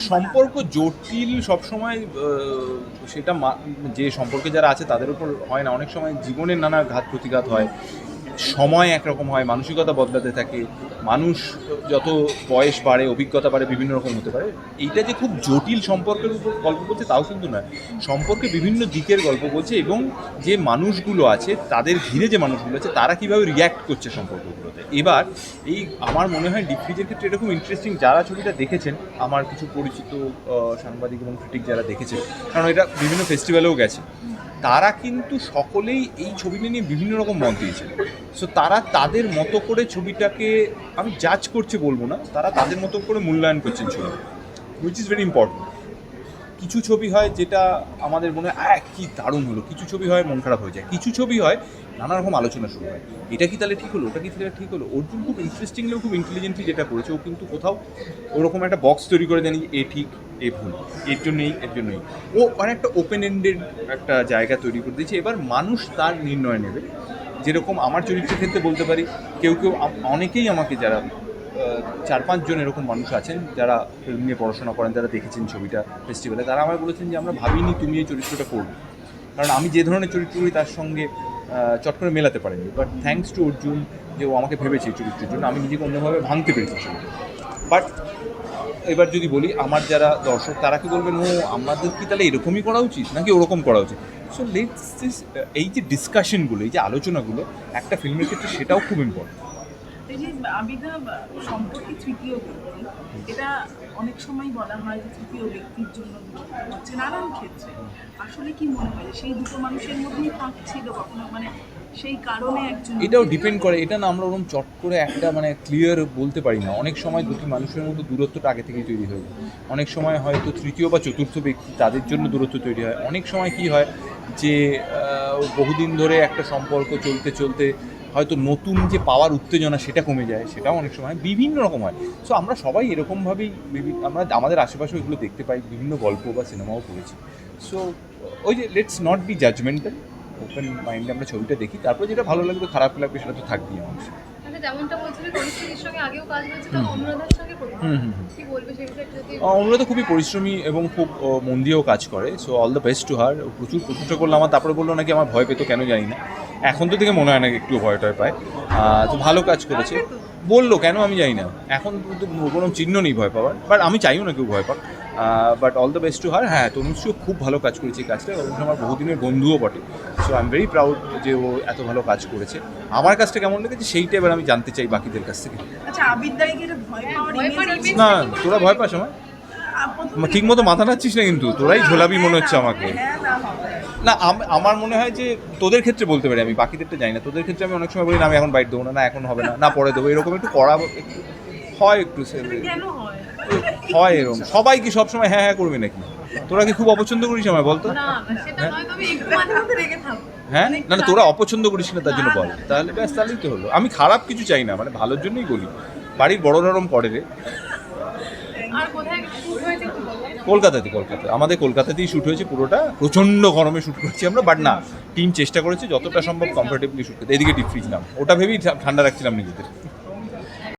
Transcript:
সম্পর্ক জটিল সবসময় সেটা যে সম্পর্কে যারা আছে তাদের উপর হয় না। অনেক সময় জীবনের নানা ঘাত প্রতিঘাত হয়। সময় একরকম হয়, মানসিকতা বদলাতে থাকে, মানুষ যত বয়স বাড়ে, অভিজ্ঞতা বাড়ে, বিভিন্ন রকম হতে পারে। এইটা যে খুব জটিল সম্পর্কের উপর গল্প বলছে তাও কিন্তু নয়। সম্পর্কে বিভিন্ন দিকের গল্প বলছে এবং যে মানুষগুলো আছে, তাদের ঘিরে যে মানুষগুলো আছে, তারা কীভাবে রিয়্যাক্ট করছে সম্পর্কগুলোতে। এবার এই আমার মনে হয় ডিফ্রিজের ক্ষেত্রে এরকম ইন্টারেস্টিং যারা ছবিটা দেখেছেন, আমার কিছু পরিচিত সাংবাদিক এবং ক্রিটিক যারা দেখেছেন, কারণ এটা বিভিন্ন ফেস্টিভ্যালেও গেছে। তারা কিন্তু সকলেই এই ছবিটা নিয়ে বিভিন্ন রকম মত দিয়েছে। সো তারা তাদের মতো করে ছবিটাকে, আমি জাজ করছে বলব না, তারা তাদের মতো করে মূল্যায়ন করছেন ছবি উইচ ইজ ভেরি ইম্পর্টেন্ট কিছু ছবি হয় যেটা আমাদের মনে হয় "আহ, কি দারুণ হলো। কিছু ছবি হয় মন খারাপ হয়ে যায়। কিছু ছবি হয় নানা রকম আলোচনা শুরু হয়। এটা কি তাহলে ঠিক হলো? ওটা কি তাহলে ঠিক হলো? অর্জুন খুব ইন্টারেস্টিংলিও খুব ইন্টেলিজেন্টলি যেটা করেছে ও কিন্তু কোথাও ওরকম একটা বক্স তৈরি করে জানি এ ঠিক এ ভুল এর জন্যই এর জন্যই। ও অনেকটা ওপেন এন্ডেড একটা জায়গা তৈরি করে দিয়েছে। এবার মানুষ তার নির্ণয় নেবে। যেরকম আমার চরিত্রের ক্ষেত্রে বলতে পারি কেউ কেউ অনেকেই আমাকে যারা চার পাঁচজন এরকম মানুষ আছেন যারা ফিল্ম নিয়ে পড়াশোনা করেন, যারা দেখেছেন ছবিটা ফেস্টিভ্যালে তারা আমায় বলেছেন যে, আমরা ভাবিনি তুমি এই চরিত্রটা করবে। কারণ আমি যে ধরনের চরিত্র করি তার সঙ্গে চট করে মেলাতে পারিনি। বাট থ্যাঙ্কস টু অর্জুন যে ও আমাকে ভেবেছে এই চরিত্রের জন্য, আমি নিজেকে অন্যভাবে ভাঙতে পেরেছি বাট এবার যদি বলি, আমার যারা দর্শক, তারা কি বলবেন, ও, আমাদের কি তাহলে এরকমই করা উচিত? নাকি ওরকম করা উচিত? সো লেটস এই যে ডিসকাশনগুলো এই যে আলোচনাগুলো, একটা ফিল্মের ক্ষেত্রে সেটাও খুব ইম্পর্টেন্ট যে সম্পর্কে তৃতীয় ব্যক্তি। এটা অনেক সময় বলা হয় যে তৃতীয় ব্যক্তির জন্য হচ্ছে নানান ক্ষেত্রে। আসলে কি মনে হয় সেই দুটো মানুষের মধ্যেই ফাঁক ছিল কখনো? মানে সেই কারণে একজন এটাও ডিপেন্ড করে। এটা না আমরা ওরকম চট করে একটা মানে ক্লিয়ার বলতে পারি না। অনেক সময় দুটি মানুষের মধ্যে দূরত্বটা আগে থেকেই তৈরি হয়ে যায়। অনেক সময় হয়তো তৃতীয় বা চতুর্থ ব্যক্তি তাদের জন্য দূরত্ব তৈরি হয়। অনেক সময় কি হয় যে বহুদিন ধরে একটা সম্পর্ক চলতে চলতে হয়তো নতুন যে পাওয়ার উত্তেজনা সেটা কমে যায়, সেটাও অনেক সময় বিভিন্ন রকম হয়। সো আমরা সবাই এরকমভাবেই আমরা আমাদের আশেপাশেও এগুলো দেখতে পাই, বিভিন্ন গল্প বা সিনেমাও পড়েছি সো ওই যে let's not be judgmental open মাইন্ডে আমরা ছবিটা দেখি, তারপর যেটা ভালো লাগবে, খারাপ লাগবে, সেটা তো থাকবেই মানে যেমনটা বলছিলে পরিস্থিতির সঙ্গে আগেও কাজ হয়েছে তো অনুরাধার সঙ্গে হুম হুম হুম। কি বলবে সেই বিষয়ে যদি অনুরাধা খুবই পরিশ্রমী এবং খুব মন দিয়েও কাজ করে so all the best to her প্রচুর প্রচুরটা করল আমার তারপরে বলল নাকি আমার ভয় পেতো কেন জানি না। এখন তো থেকে মনে হয় না একটু ভয় টয় পায় তো ভালো কাজ করেছে। বলল কেন আমি জানি না। এখন তো কোনো চিহ্ন নেই ভয় পাওয়ার বাট আমি চাইও না কেউ ভয় পাক। But all the best to her হ্যাঁ তনুশ্রীও খুব ভালো কাজ করেছে এই কাজটা। এবং আমার বহুদিনের বন্ধুও বটে। So I am very proud যে ও এত ভালো কাজ করেছে। আমার কাজটা কেমন লেগেছে সেইটা এবার আমি জানতে চাই বাকিদের কাছ থেকে। আচ্ছা না তোরা ভয় পাস আমার ঠিক মতো মাথা নাচ্ছিস না কিন্তু। তোরাই ঝোলাবি মনে হচ্ছে আমাকে। হ্যাঁ না আমার মনে হয় যে তোদের ক্ষেত্রে বলতে পারি আমি বাকিদেরটা জানি না। তোদের ক্ষেত্রে আমি অনেক সময় বলি না আমি এখন বাইট দেবো না। না এখন হবে না। না পরে দেবো। এরকম একটু করা একটু হয় একটু সে- কেন হয় হয় এরকম। সবাই কি সবসময় হ্যাঁ হ্যাঁ করবে নাকি? তোরা কি খুব অপছন্দ করিস আমায় বলতো থাকো হ্যাঁ? না না তোরা অপছন্দ করিস না তার জন্য বল। তাহলে ব্যাস তাহলেই তো হলো। আমি খারাপ কিছু চাই না মানে ভালোর জন্যই বলি। বাড়ির বড় নরম করে রে। কলকাতাতে কলকাতা আমাদের কলকাতাতেই শ্যুট হয়েছে পুরোটা। প্রচণ্ড গরমে শ্যুট করেছি আমরা বাট না টিম চেষ্টা করেছে যতটা সম্ভব কমফোর্টেবলি শ্যুট করতে। এদিকে ডিপ ফ্রিজ নাম। ওটা ভেবেই ঠান্ডা রাখছিলাম নিজেদের।